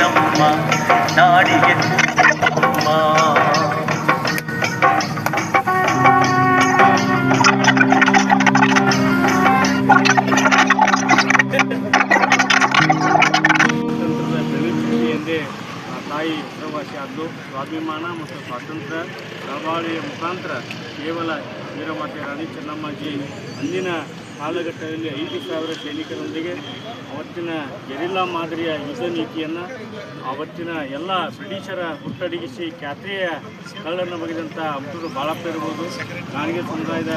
ನಮ್ಮ ನಾಡಿಗೆ ಆ ತಾಯಿ ಹೆಸರುವಾಸಿ ಆದ್ದು ಸ್ವಾಭಿಮಾನ ಮತ್ತು ಸ್ವಾತಂತ್ರ್ಯ ಪ್ರಭಾವಳಿಯ ಮುಖಾಂತರ ಕೇವಲ ವೀರಮಾತೆ ರಾಣಿ ಚೆನ್ನಮ್ಮಾಜಿ ಅಂದಿನ ಕಾಲಘಟ್ಟದಲ್ಲಿ ಐದು ಸಾವಿರ ಸೈನಿಕರೊಂದಿಗೆ ಅವತ್ತಿನ ಗೆರಿಲ್ಲಾ ಮಾದರಿಯ ಯುದ್ಧ ನೀತಿಯನ್ನು, ಅವತ್ತಿನ ಎಲ್ಲ ಬ್ರಿಟಿಷರ ಹುಟ್ಟಡಗಿಸಿ ಖ್ಯಾತಿಯ ಕಳ್ಳನ್ನು ಬಗೆದಂಥ ಅಬ್ದುಲ್ ಬಾಳಪ್ಪ ಇರ್ಬೋದು. ನಾನಿಗೆ ಸಮುದಾಯದ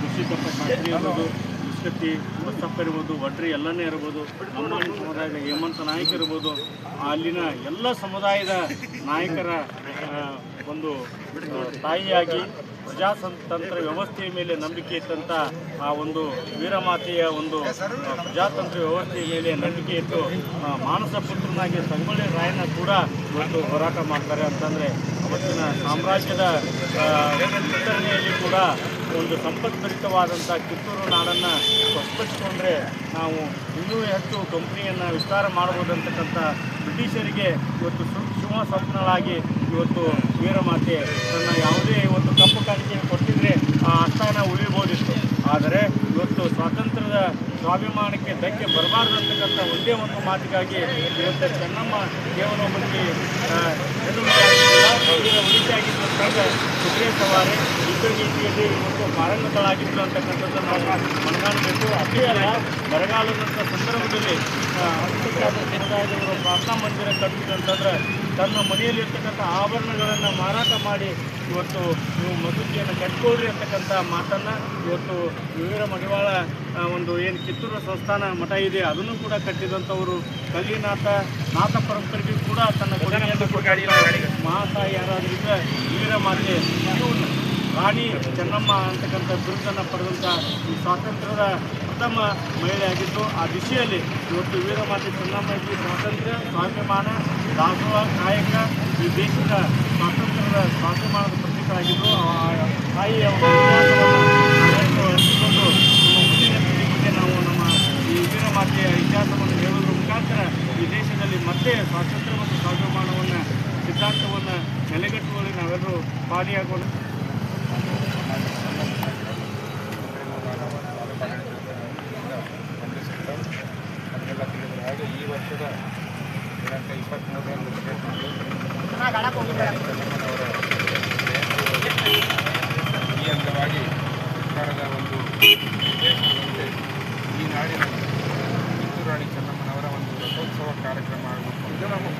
ಕೃಷಿಕಪ್ಪ ಶಾಸ್ತ್ರಿ ಇರ್ಬೋದು, ಮುಸ್ಕತ್ತಿ ಬಸಪ್ಪ ಇರ್ಬೋದು, ವಡ್ರಿ ಎಲ್ಲನೇ ಇರ್ಬೋದು ನಮ್ಮ ಸಮುದಾಯದ ಹೇಮಂತ ನಾಯಕ ಇರ್ಬೋದು. ಅಲ್ಲಿನ ಎಲ್ಲ ಸಮುದಾಯದ ನಾಯಕರ ಒಂದು ತಾಯಿಯಾಗಿ ಪ್ರಜಾತಂತ್ರ ವ್ಯವಸ್ಥೆಯ ಮೇಲೆ ನಂಬಿಕೆ ಇತ್ತಂಥ ಆ ಒಂದು ವೀರಮಾತೆಯ ಒಂದು ಪ್ರಜಾತಂತ್ರ ವ್ಯವಸ್ಥೆಯ ಮೇಲೆ ನಂಬಿಕೆ ಇತ್ತು ಮಾನಸ ಪುತ್ರನಾಗಿ ಸಂಗೊಳ್ಳಿ ರಾಯನ ಕೂಡ ಇವತ್ತು ಹೋರಾಟ ಮಾಡ್ತಾರೆ ಅಂತಂದರೆ ಅವತ್ತಿನ ಸಾಮ್ರಾಜ್ಯದ ವಿಸ್ತರಣೆಯಲ್ಲಿ ಕೂಡ ಒಂದು ಸಂಪತ್ಭರಿತವಾದಂಥ ಕಿತ್ತೂರು ನಾಡನ್ನು ಸ್ಪಷ್ಟಪಡಿಸಿಕೊಂಡ್ರೆ ನಾವು ಇನ್ನೂ ಹೆಚ್ಚು ಕಂಪ್ನಿಯನ್ನು ವಿಸ್ತಾರ ಮಾಡ್ಬೋದಂತಕ್ಕಂಥ ಬ್ರಿಟಿಷರಿಗೆ ಇವತ್ತು ಸು ಸ್ವಪ್ನಗಳಾಗಿ ಇವತ್ತು ವೀರಮಾತೆ ತನ್ನ ಯಾವುದೇ ಒಂದು ಕಪ್ಪು ಕಾಣಿಕೆಯನ್ನು ಕೊಟ್ಟಿದ್ರೆ ಆ ಅಸ್ಥಾನ ಉಳಿಬೋದಿತ್ತು ಆದರೆ ಇವತ್ತು ಸ್ವಾತಂತ್ರ್ಯದ ಸ್ವಾಭಿಮಾನಕ್ಕೆ ಧಕ್ಕೆ ಬರಬಾರ್ದು ಅಂತಕ್ಕಂಥ ಒಂದೇ ಒಂದು ಮಾತಿಗಾಗಿ ಇವತ್ತು ಚೆನ್ನಮ್ಮ ಕೇವಲ ಅಂತಂದ್ರೆ ಕುದುರೆ ಸವಾರಿ ಯುದ್ಧ ನೀತಿಯಲ್ಲಿ ಇವತ್ತು ಪಾರಂಗತಳಾಗಿತ್ತು ಅಂತಕ್ಕಂಥದ್ದು ನಾವು ಮನಗಾಣಬೇಕು. ಅಷ್ಟೇ ಅಲ್ಲ, ಬರಗಾಲದಂಥ ಸಂದರ್ಭದಲ್ಲಿ ಅಲ್ಪಸಂಖ್ಯಾತ ಸಮುದಾಯದವರು ಪ್ರಾರ್ಥನಾ ಮಂದಿರ ಕಟ್ಟಿದಂತಂದ್ರೆ ತನ್ನ ಮನೆಯಲ್ಲಿರ್ತಕ್ಕಂಥ ಆಭರಣಗಳನ್ನು ಮಾರಾಟ ಮಾಡಿ ಇವತ್ತು ನೀವು ಮಸೂದಿಯನ್ನು ಕಟ್ಕೊಳ್ರಿ ಅಂತಕ್ಕಂಥ ಮಾತನ್ನು ಇವತ್ತು ವೀರ ಮಡಿವಾಳ ಒಂದು ಏನು ಕಿತ್ತೂರು ಸಂಸ್ಥಾನ ಮಠ ಇದೆ, ಅದನ್ನು ಕೂಡ ಕಟ್ಟಿದಂಥವರು ಕಲ್ಲಿನಾಥ, ನಾಥ ಪರಂಪರೆಗೂ ಕೂಡ ತನ್ನ ಕೊಡುಗೆಯನ್ನು ಕೊಟ್ಟ ಮಹಾತಾಯಿ ಯಾರಾದ್ರೂ ಇದ್ರೆ ವೀರ ಮಾತೆ ರಾಣಿ ಚೆನ್ನಮ್ಮ ಅಂತಕ್ಕಂಥ ಬಿರುದನ್ನು ಪಡೆದಂಥ ಈ ಸ್ವಾತಂತ್ರ್ಯದ ಪ್ರಥಮ ಮಹಿಳೆಯಾಗಿದ್ದು ಆ ದಿಶೆಯಲ್ಲಿ ಇವತ್ತು ವೀರಮಾತೆ ಚೆನ್ನಮ್ಮಜಿ ಸ್ವಾತಂತ್ರ್ಯ, ಸ್ವಾಭಿಮಾನ, ದಾಸೋಹ ಕಾಯಕ ಈ ದೇಶದ ಸ್ವಾತಂತ್ರ್ಯದ ಸ್ವಾಭಿಮಾನದ ಪ್ರತೀಕರಾಗಿದ್ದು ಆ ತಾಯಿಯ ಒಂದು ಇತಿಹಾಸವನ್ನು ಹಂಚಿಕೊಂಡು ನಮ್ಮ ಮುಂದಿನ ಪೀಳಿಗೆಗೆ ನಾವು ನಮ್ಮ ಈ ವೀರಮಾತೆಯ ಇತಿಹಾಸವನ್ನು ಹೇಳುವುದರ ಮುಖಾಂತರ ಈ ದೇಶದಲ್ಲಿ ಮತ್ತೆ ಸ್ವಾತಂತ್ರ್ಯ ಮತ್ತು ಸ್ವಾಭಿಮಾನವನ್ನು ಸಿದ್ಧಾಂತವನ್ನು ನೆಲೆಗಟ್ಟುವಲ್ಲಿ ನಾವೆಲ್ಲರೂ ಭಾಗಿಯಾಗೋಣ ತಿಳಿದಿರೋ ಹಾಗೆ ಈ ವರ್ಷದ ದಿನಾಂಕ ಇಪ್ಪತ್ತ್ಮೂರರಂದು ಈ ಅಂಗವಾಗಿ ಸರ್ಕಾರದ ಒಂದು ನಿರ್ದೇಶನದಂತೆ ಈ ನಾಡಿನ ಕಿತ್ತೂರು ರಾಣಿ ಚೆನ್ನಮ್ಮನವರ ಒಂದು ರಥೋತ್ಸವ ಕಾರ್ಯಕ್ರಮ ಆಗಬೇಕು ಇದು ನಾವು